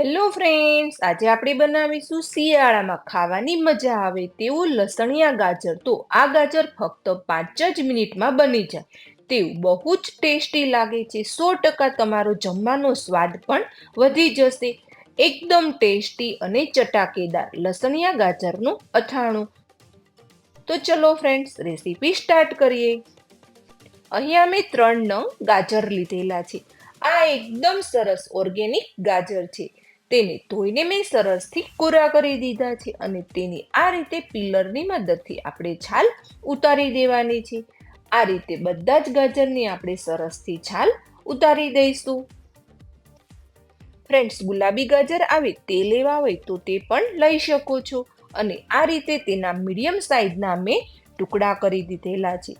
Hello friends આજે આપણે બનાવીશું શિયાળામાં ખાવાની મજા આવે તેવું લસણિયા ગાજર. તો આ ગાજર ફક્ત પાંચ જ મિનિટમાં બની જાય. તેવું બહુ જ ટેસ્ટી લાગે છે. સો ટકા તમારો જમવાનો સ્વાદ પણ વધી જશે. એકદમ ટેસ્ટી અને ચટાકેદાર લસણિયા ગાજરનું અથાણું. તો ચલો ફ્રેન્ડ્સ રેસીપી સ્ટાર્ટ કરીએ. અહીંયા મેં ત્રણ નંગ ગાજર લીધેલા છે. આ એકદમ સરસ ઓર્ગેનિક ગાજર છે. તેને ધોઈને મેં સરસથી કોરા કરી દીધા છે અને તેની આ રીતે પિલરની મદદથી આપણે છાલ ઉતારી દેવાની છે. આ રીતે બધા જ ગાજરની આપણે સરસથી છાલ ઉતારી દઈશું. ફ્રેન્ડ્સ, ગુલાબી ગાજર આવે તે લેવા હોય તો તે પણ લઈ શકો છો અને આ રીતે તેના મીડિયમ સાઇઝના મેં ટુકડા કરી દીધેલા છે.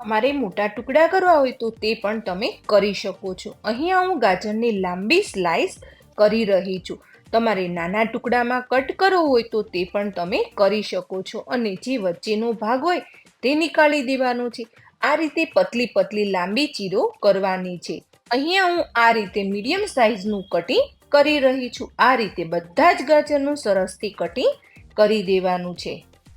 તમારે મોટા ટુકડા કરવા હોય તો તે પણ તમે કરી શકો છો. અહીંયા હું ગાજરની લાંબી સ્લાઇસ કરી રહી છું. તમારે નાના ટુકડામાં કટ કરવો હોય તો તે પણ તમે કરી શકો છો અને જે વચ્ચેનો ભાગ હોય તે નીકાળી દેવાનો છે. આ રીતે પતલી પતલી લાંબી ચીરો કરવાની છે. અહીંયા હું આ રીતે મીડિયમ સાઇઝનું કટિંગ કરી રહી છું. આ રીતે બધા જ ગાજરનું સરસથી કટિંગ કરી દેવાનું છે.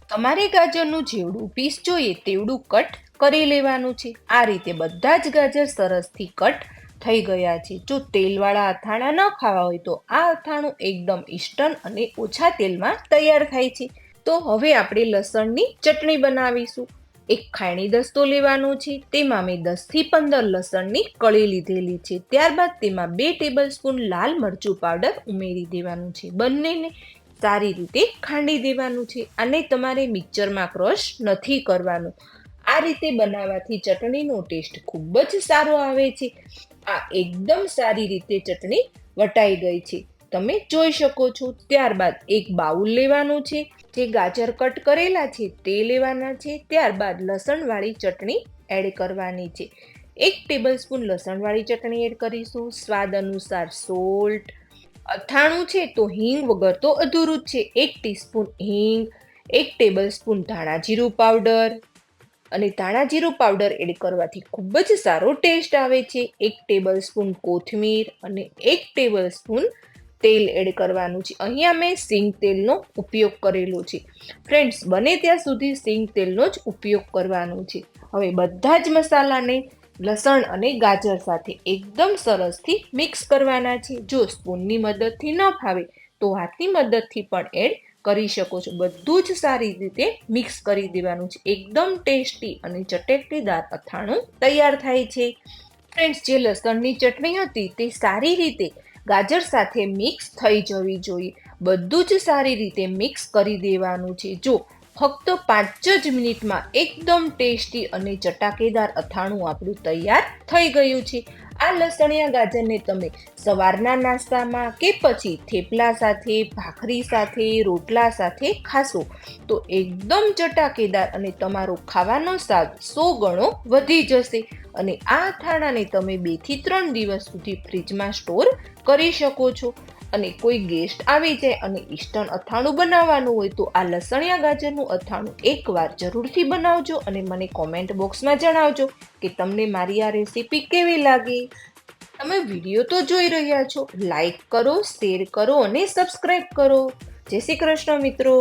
તમારે ગાજરનું જેવડું પીસ જોઈએ તેવડું કટ કરી લેવાનું છે. આ રીતે બધા જ ગાજર સરસથી કટ થઈ ગયા છે. જો તેલવાળા અથાણા ન ખાવા હોય તો આ અથાણું એકદમ ઇન્સ્ટન્ટ અને ઓછા તેલમાં તૈયાર થાય છે. તો હવે આપણે લસણની ચટણી બનાવીશું. એક ખાયણી દસ્તો લેવાનો છે. તેમાં મેં દસથી પંદર લસણની કળી લીધેલી છે. ત્યારબાદ તેમાં બે ટેબલ સ્પૂન લાલ મરચું પાવડર ઉમેરી દેવાનું છે. બંનેને સારી રીતે ખાંડી દેવાનું છે. અને તમારે મિક્સરમાં ક્રશ નથી કરવાનું. આ રીતે બનાવવાથી ચટણીનો ટેસ્ટ ખૂબ જ સારો આવે છે. આ એકદમ સારી રીતે ચટણી વટાઈ ગઈ છે. તમે જોઈ શકો છો ત્યારબાદ એક બાઉલ લેવાનું છે, જે ગાજર કટ કરેલા છે તે લેવાના છે. ત્યારબાદ લસણવાળી ચટણી એડ કરવાની છે. એક ટેબલ સ્પૂન લસણવાળી ચટણી એડ કરીશું. સ્વાદ અનુસાર સોલ્ટ, અથાણું છે તો હિંગ વગર તો અધૂરું જ છે. એક ટીસ્પૂન હિંગ, એક ટેબલ સ્પૂન ધાણા જીરું પાવડર અને ધાણા જીરું પાવડર એડ કરવાથી ખૂબ જ સારો ટેસ્ટ આવે છે. એક ટેબલ સ્પૂન કોથમીર અને એક ટેબલ સ્પૂન તેલ એડ કરવાનું છે. અહીંયા મેં સિંગ તેલનો ઉપયોગ કરેલો છે. ફ્રેન્ડ્સ, બને ત્યાં સુધી સિંગ તેલનો જ ઉપયોગ કરવાનો છે. હવે બધા જ મસાલાને લસણ અને ગાજર સાથે એકદમ સરસથી મિક્સ કરવાના છે. જો સ્પૂનની મદદથી ન ફાવે, તો હાથની મદદથી પણ એડ કરી શકો છો. બધું જ સારી રીતે મિક્સ કરી દેવાનું છે. એકદમ ટેસ્ટી અને ચટેકટીદાર અથાણું તૈયાર થાય છે. ફ્રેન્ડ્સ જે લસણની ચટણી હતી તે સારી રીતે ગાજર સાથે મિક્સ થઈ જવી જોઈએ. બધું જ સારી રીતે મિક્સ કરી દેવાનું છે. જો ફક્ત પાંચ જ મિનિટમાં એકદમ ટેસ્ટી અને ચટાકેદાર અથાણું આપણું તૈયાર થઈ ગયું છે. આ લસણિયા ગાજરને તમે સવારના નાસ્તામાં કે પછી થેપલા સાથે, ભાખરી સાથે, રોટલા સાથે ખાશો, તો એકદમ ચટાકેદાર અને તમારો ખાવાનો સ્વાદ સો ગણો વધી જશે. અને આ અથાણાને તમે બેથી ત્રણ દિવસ સુધી ફ્રીજમાં સ્ટોર કરી શકો છો. અને કોઈ ગેસ્ટ આવી જાય અને ઈસ્ટર્ન અથાણું બનાવવાનું હોય તો આ લસણિયા ગાજરનું અથાણું એકવાર જરૂરથી બનાવજો અને મને કોમેન્ટ બોક્સમાં જણાવજો કે તમને મારી આ રેસીપી કેવી લાગી. તમે વીડિયો તો જોઈ રહ્યા છો. લાઈક કરો શેર કરો અને સબસ્ક્રાઈબ કરો. જય શ્રી કૃષ્ણ મિત્રો.